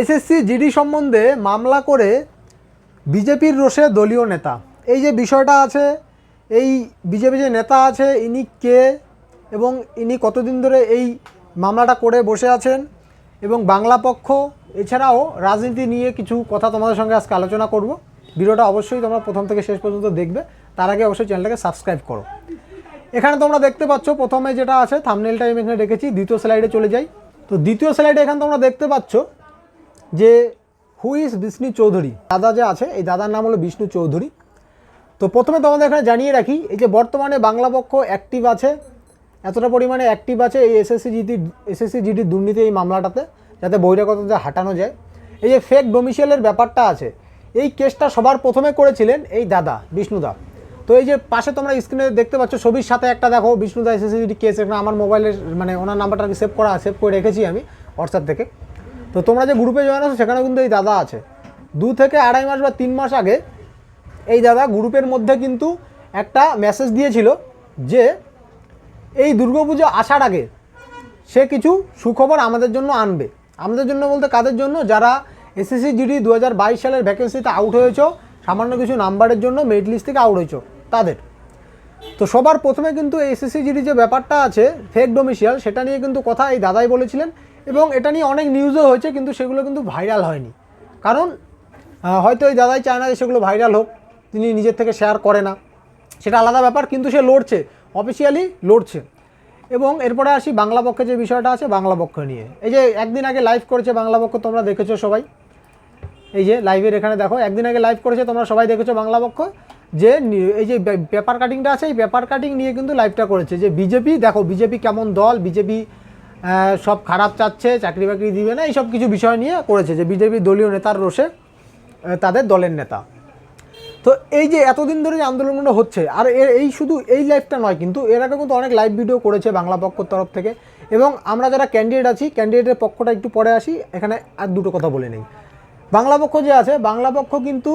SSC, GD সম্বন্ধে মামলা করে বিজেপির রোষে দলীয় নেতা। এই যে বিষয়টা আছে, এই বিজেপি যে নেতা আছে, ইনি কে এবং ইনি কতদিন ধরে এই মামলাটা করে বসে আছেন এবং বাংলা পক্ষ, এছাড়াও রাজনীতি নিয়ে কিছু কথা তোমাদের সঙ্গে আজকে আলোচনা করব। ভিডিওটা অবশ্যই তোমরা প্রথম থেকে শেষ পর্যন্ত দেখবে। তার আগে অবশ্যই চ্যানেলটাকে সাবস্ক্রাইব করো। এখানে তোমরা দেখতে পাচ্ছ, প্রথমে যেটা আছে থামনেলটা আমি এখানে রেখেছি, দ্বিতীয় স্লাইডে চলে যাই। তো দ্বিতীয় স্লাইডে এখানে তোমরা দেখতে পাচ্ছ যে হু ইজ বিষ্ণু চৌধুরী দাদা যে আছে, এই দাদার নাম হলো বিষ্ণু চৌধুরী তো প্রথমে তোমাদের এখানে জানিয়ে রাখি, এই যে বর্তমানে বাংলা পক্ষ অ্যাক্টিভ আছে, এতটা পরিমাণে অ্যাক্টিভ আছে এই এসএসসি জিডি এসএসসি জিডি দুর্নীতি এই মামলাটাতে, যাতে বহিরাগতদের হাঁটানো যায়। এই যে ফেক ডোমিসিয়ালের ব্যাপারটা আছে, এই কেসটা সবার প্রথমে করেছিলেন এই দাদা বিষ্ণুদা তো এই যে পাশে তোমরা স্ক্রিনে দেখতে পাচ্ছ, ছবির সাথে একটা দেখো বিষ্ণুদা এসএসসি জিডি কেস এখানে আমার মোবাইলের মানে ওনার নাম্বারটা সেভ করা সেভ করে রেখেছি আমি হোয়াটসঅ্যাপ থেকে। তো তোমরা যে গ্রুপে জয়েন আছো, সেখানেও কিন্তু এই দাদা আছে। দু থেকে আড়াই মাস বা তিন মাস আগে এই দাদা গ্রুপের মধ্যে কিন্তু একটা মেসেজ দিয়েছিল যে, এই দুর্গাপুজো আসার আগে সে কিছু সুখবর আমাদের জন্য আনবে। আমাদের জন্য বলতে কাদের জন্য? যারা এসএসসি জিডি দু হাজার বাইশ সালের ভ্যাকেন্সিতে আউট হয়েছ, সামান্য কিছু নাম্বারের জন্য মেরিট লিস্ট থেকে আউট হয়েছ, তাদের। তো সবার প্রথমে কিন্তু এসএসসি জিডি যে ব্যাপারটা আছে ফেক ডোমিশিয়াল সেটা নিয়ে কিন্তু কথা এই দাদাই বলেছিলেন। এবং এটা নিয়ে অনেক নিউজও হয়েছে, কিন্তু সেগুলো কিন্তু ভাইরাল হয়নি। কারণ হয়তো এই দাদাই চায় না যে সেগুলো ভাইরাল হোক, তিনি নিজের থেকে শেয়ার করে না। সেটা আলাদা ব্যাপার, কিন্তু সে লড়ছে অফিসিয়ালি লড়ছে। এবং এরপরে আসি বাংলা পক্ষে যে বিষয়টা আছে, বাংলা পক্ষ নিয়ে। এই যে একদিন আগে লাইভ করেছে বাংলা পক্ষ, তোমরা দেখেছ সবাই। এই যে লাইভের এখানে দেখো, একদিন আগে লাইভ করেছে, তোমরা সবাই দেখেছ বাংলা পক্ষ, যে এই যে পেপার কাটিংটা আছে, এই পেপার কাটিং নিয়ে কিন্তু লাইভটা করেছে। যে বিজেপি, দেখো বিজেপি কেমন দল, বিজেপি সব খারাপ চাচ্ছে, চাকরি বাকরি দিবে না, এইসব কিছু বিষয় নিয়ে করেছে যে বিজেপি দলীয় নেতার রোষে তাদের দলের নেতা। তো এই যে এতদিন ধরে যে আন্দোলনগুলো হচ্ছে, আর এই শুধু এই লাইভটা নয়, কিন্তু এর আগে কিন্তু অনেক লাইভ ভিডিও করেছে বাংলা পক্ষর তরফ থেকে। এবং আমরা যারা ক্যান্ডিডেট আছি ক্যান্ডিডেটের পক্ষটা একটু পরে আসি, এখানে আর দুটো কথা বলে নেই। বাংলা পক্ষ যে আছে, বাংলা পক্ষ কিন্তু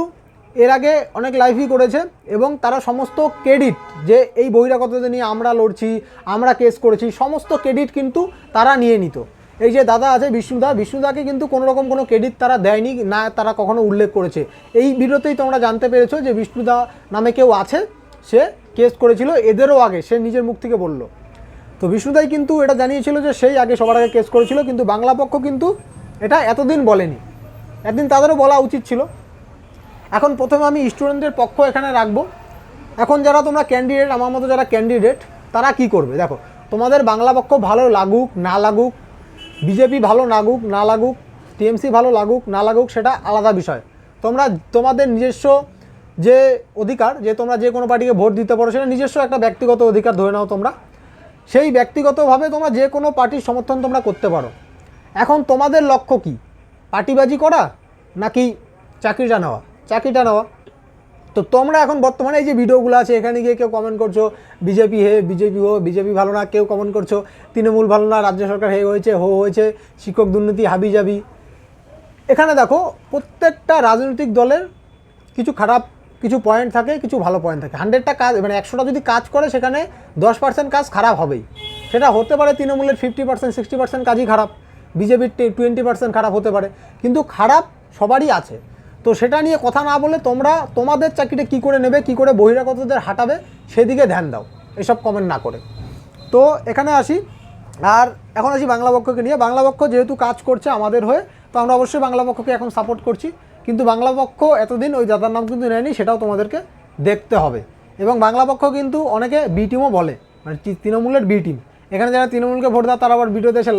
এর আগে অনেক লাইভই করেছে এবং তারা সমস্ত ক্রেডিট যে এই বহিরাগতদের নিয়ে আমরা লড়ছি, আমরা কেস করেছি, সমস্ত ক্রেডিট কিন্তু তারা নিয়ে নিত। এই যে দাদা আছে বিষ্ণুদা, বিষ্ণুদাকে কিন্তু কোনো রকম কোনো ক্রেডিট তারা দেয়নি, না তারা কখনো উল্লেখ করেছে। এই ভিডিওতেই তোমরা জানতে পেরেছ যে বিষ্ণুদা নামে কেউ আছে, সে কেস করেছিল, এদেরও আগে, সে নিজের মুখ থেকে বলল। তো বিষ্ণুদাই কিন্তু এটা জানিয়েছিল যে সেই আগে সবার আগে কেস করেছিল, কিন্তু বাংলা পক্ষ কিন্তু এটা এতদিন বলেনি। একদিন তাদেরও বলা উচিত ছিল। এখন প্রথমে আমি স্টুডেন্টদের পক্ষ এখানে রাখব। এখন যারা তোমরা ক্যান্ডিডেট আমার মতো যারা ক্যান্ডিডেট তারা কি করবে? দেখো, তোমাদের বাংলা পক্ষ ভালো লাগুক, না লাগুক বিজেপি ভালো লাগুক, না লাগুক টিএমসি ভালো লাগুক, না লাগুক, সেটা আলাদা বিষয়। তোমরা, তোমাদের নিজস্ব যে অধিকার, যে তোমরা যে কোনো পার্টিকে ভোট দিতে পারো, সেটা নিজস্ব একটা ব্যক্তিগত অধিকার ধরে নাও তোমরা। সেই ব্যক্তিগতভাবে তোমরা যে কোনো পার্টির সমর্থন তোমরা করতে পারো। এখন তোমাদের লক্ষ্য কি? পার্টিবাজি করা, নাকি চাকরিটা নেওয়া চাকরিটা নেওয়া তো তোমরা এখন বর্তমানে এই যে ভিডিওগুলো আছে, এখানে গিয়ে কেউ কমেন্ট করছ, বিজেপি হে, বিজেপি হো বিজেপি ভালো না, কেউ কমেন্ট করছ, তৃণমূল ভালো না, রাজ্য সরকার হে হয়েছে, হো হয়েছে, শিক্ষক দুর্নীতি, হাবি যাবি এখানে দেখো, প্রত্যেকটা রাজনৈতিক দলের কিছু খারাপ, কিছু পয়েন্ট থাকে, কিছু ভালো পয়েন্ট থাকে। হান্ড্রেডটা কাজ মানে একশোটা যদি কাজ করে, সেখানে দশ পার্সেন্ট কাজ খারাপ হবেই। সেটা হতে পারে তৃণমূলের ফিফটি পার্সেন্ট সিক্সটি পার্সেন্ট কাজই খারাপ, বিজেপির টোয়েন্টি পার্সেন্ট খারাপ হতে পারে। কিন্তু খারাপ সবারই আছে। তো সেটা নিয়ে কথা না বলে তোমরা তোমাদের চাকরিটা কী করে নেবে, কী করে বহিরাগতদের হাঁটাবে, সেদিকে ধ্যান দাও, এসব কমেন্ট না করে। তো এখানে আসি, আর এখন আসি বাংলা পক্ষকে নিয়ে। বাংলা পক্ষ যেহেতু কাজ করছে আমাদের হয়ে, তো আমরা অবশ্যই বাংলা পক্ষকে এখন সাপোর্ট করছি। কিন্তু বাংলা পক্ষ এতদিন ওই দাদার নাম কিন্তু নেয়নি, সেটাও তোমাদেরকে দেখতে হবে। এবং বাংলা পক্ষ কিন্তু অনেকে বি টিমও বলে মানে তৃণমূলের বি টিম এখানে যারা তৃণমূলকে ভোট দাও তারা আবার ভিডিওতে এসে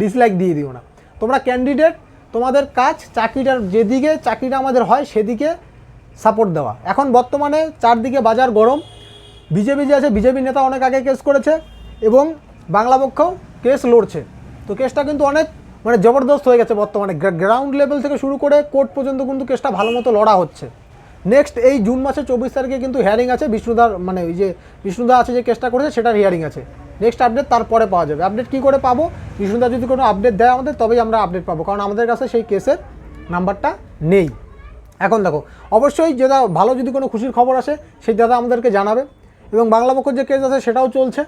ডিসলাইক দিয়ে দিও না। তোমরা ক্যান্ডিডেট তোমাদের কাজ চাকরিটার যেদিকে চাকরিটা আমাদের হয় সেদিকে সাপোর্ট দেওয়া। এখন বর্তমানে চারদিকে বাজার গরম বিজেপি যে আছে বিজেপি নেতা অনেক আগে কেস করেছে এবং বাংলা পক্ষ কেস লড়ছে। তো কেসটা কিন্তু অনেক মানে জবরদস্ত হয়ে গেছে বর্তমানে। গ্রাউন্ড লেভেল থেকে শুরু করে কোর্ট পর্যন্ত কিন্তু কেসটা ভালো মতো লড়া হচ্ছে। নেক্সট এই জুন মাসের চব্বিশ তারিখে কিন্তু হিয়ারিং আছে, বিষ্ণুদার মানে ওই যে বিষ্ণুদা আছে যে কেসটা করেছে, সেটার হিয়ারিং আছে। নেক্সট আপডেট তারপরে পাওয়া যাবে। আপডেট কী করে পাবো? বিষ্ণুদা যদি কোনো আপডেট দেয় আমাদের, তবেই আমরা আপডেট পাবো। কারণ আমাদের কাছে সেই কেসের নাম্বারটা নেই। এখন দেখো, অবশ্যই যেটা ভালো যদি কোনো খুশির খবর আসে, সেই দাদা আমাদেরকে জানাবে। এবং বাংলা পক্ষের যে কেস আছে, সেটাও চলছে।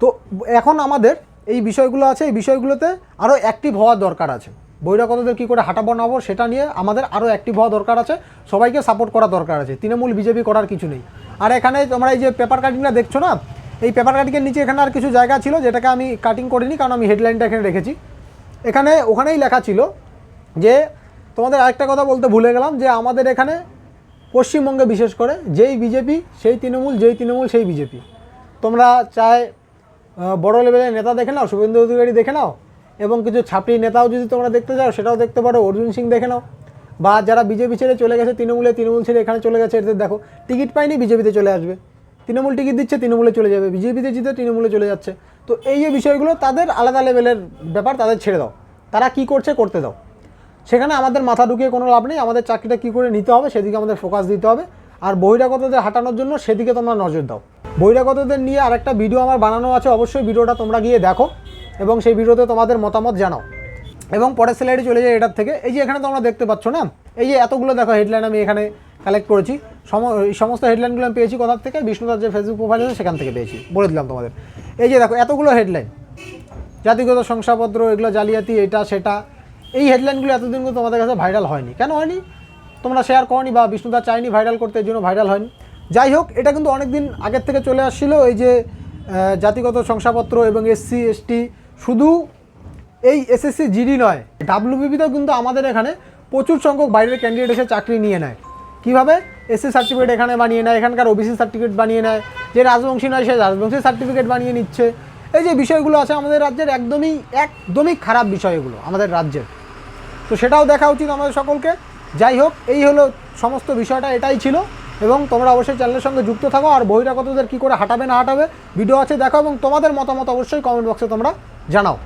তো এখন আমাদের এই বিষয়গুলো আছে। এই বিষয়গুলোতে আরও অ্যাক্টিভ হওয়ার দরকার আছে। বহিরাগতদের কী করে হাঁটা নাবো সেটা নিয়ে আমাদের আরও অ্যাক্টিভ হওয়া দরকার আছে। সবাইকে সাপোর্ট করা দরকার আছে। তৃণমূল, বিজেপি করার কিছু নেই। আর এখানে তোমরা এই যে পেপার কাটিংটা দেখছ না এই পেপার কাটিংয়ের নিচে এখানে আর কিছু জায়গা ছিল যেটাকে আমি কাটিং করিনি, কারণ আমি হেডলাইনটা এখানে রেখেছি। এখানে, ওখানেই লেখা ছিল যে, তোমাদের আরেকটা কথা বলতে ভুলে গেলাম যে আমাদের এখানে পশ্চিমবঙ্গে বিশেষ করে যেই বিজেপি, সেই তৃণমূল, যেই তৃণমূল, সেই বিজেপি। তোমরা চায় বড় লেভেলের নেতা দেখে নাও, শুভেন্দু অধিকারী দেখে নাও, এবং কিছু ছাপড়ি নেতাও যদি তোমরা দেখতে চাও, সেটাও দেখতে পারো, অর্জুন সিং দেখে নাও, বা যারা বিজেপি ছেড়ে চলে গেছে, তৃণমূলে, তৃণমূল ছেড়ে এখানে চলে গেছে, এদের দেখো। টিকিট পায়নি বিজেপিতে চলে আসবে। তৃণমূল টিকিট দিচ্ছে, তৃণমূলে চলে যাবে। বিজেপিতে জিতে তৃণমূলে চলে যাচ্ছে। তো এই যে বিষয়গুলো, তাদের আলাদা লেভেলের ব্যাপার তাদের ছেড়ে দাও। তারা কি করছে করতে দাও। সেখানে আমাদের মাথা ঢুকিয়ে কোনো লাভ নেই। আমাদের চাকরিটা কী করে নিতে হবে, সেদিকে আমাদের ফোকাস দিতে হবে। আর বহিরাগতদের হাঁটানোর জন্য সেদিকে তোমরা নজর দাও। বহিরাগতদের নিয়ে আরেকটা ভিডিও আমার বানানো আছে, অবশ্যই ভিডিওটা তোমরা গিয়ে দেখো এবং সেই ভিডিওতে তোমাদের মতামত জানাও। এবং পরের স্যালারি চলে যায় এটার থেকে। এই যে এখানে তোমরা দেখতে পাচ্ছ না? এই যে এতগুলো দেখো হেডলাইন আমি এখানে কালেক্ট করেছি। এই সমস্ত হেডলাইনগুলো আমি পেয়েছি কোথার থেকে? বিষ্ণুদার যে ফেসবুক প্রোফাইল আছে সেখান থেকে পেয়েছি। বলে দিলাম তোমাদের। এই যে দেখো, এতগুলো হেডলাইন জাতিগত শংসাপত্র, এগুলো জালিয়াতি, এটা, সেটা। এই হেডলাইনগুলো এতদিন কিন্তু তোমাদের কাছে ভাইরাল হয়নি। কেন হয়নি? তোমরা শেয়ার করনি বা বিষ্ণুদা চাইনি ভাইরাল করতে এর জন্য ভাইরাল হয়নি। যাই হোক, এটা কিন্তু অনেক দিন আগের থেকে চলে আসছিল। এই যে জাতিগত শংসাপত্র এবং এসসি এসটি শুধু এই এসএসসি জিডি নয় ডাব্লিউবিপিতেও কিন্তু আমাদের এখানে প্রচুর সংখ্যক বাইরের ক্যান্ডিডেট এসে চাকরি নিয়ে নেয়। কীভাবে? এসসি সার্টিফিকেট এখানে বানিয়ে নেয়, এখানকার ওবিসি সার্টিফিকেট বানিয়ে নেয়, যে রাজবংশী নয় সে রাজবংশী সার্টিফিকেট বানিয়ে নিচ্ছে। এই যে বিষয়গুলো আছে আমাদের রাজ্যের একদমই একদমই খারাপ বিষয় এগুলো আমাদের রাজ্যের। তো সেটাও দেখা উচিত আমাদের সকলকে। যাই হোক, এই হলো সমস্ত বিষয়টা, এটাই ছিল। এবং তোমরা অবশ্যই চ্যানেলের সঙ্গে যুক্ত থাকো, আর বহিরাগতদের কী করে হাঁটাবে, না হাঁটাবে, ভিডিও আছে, দেখো, এবং তোমাদের মতামত অবশ্যই কমেন্ট বক্সে তোমরা জানাও।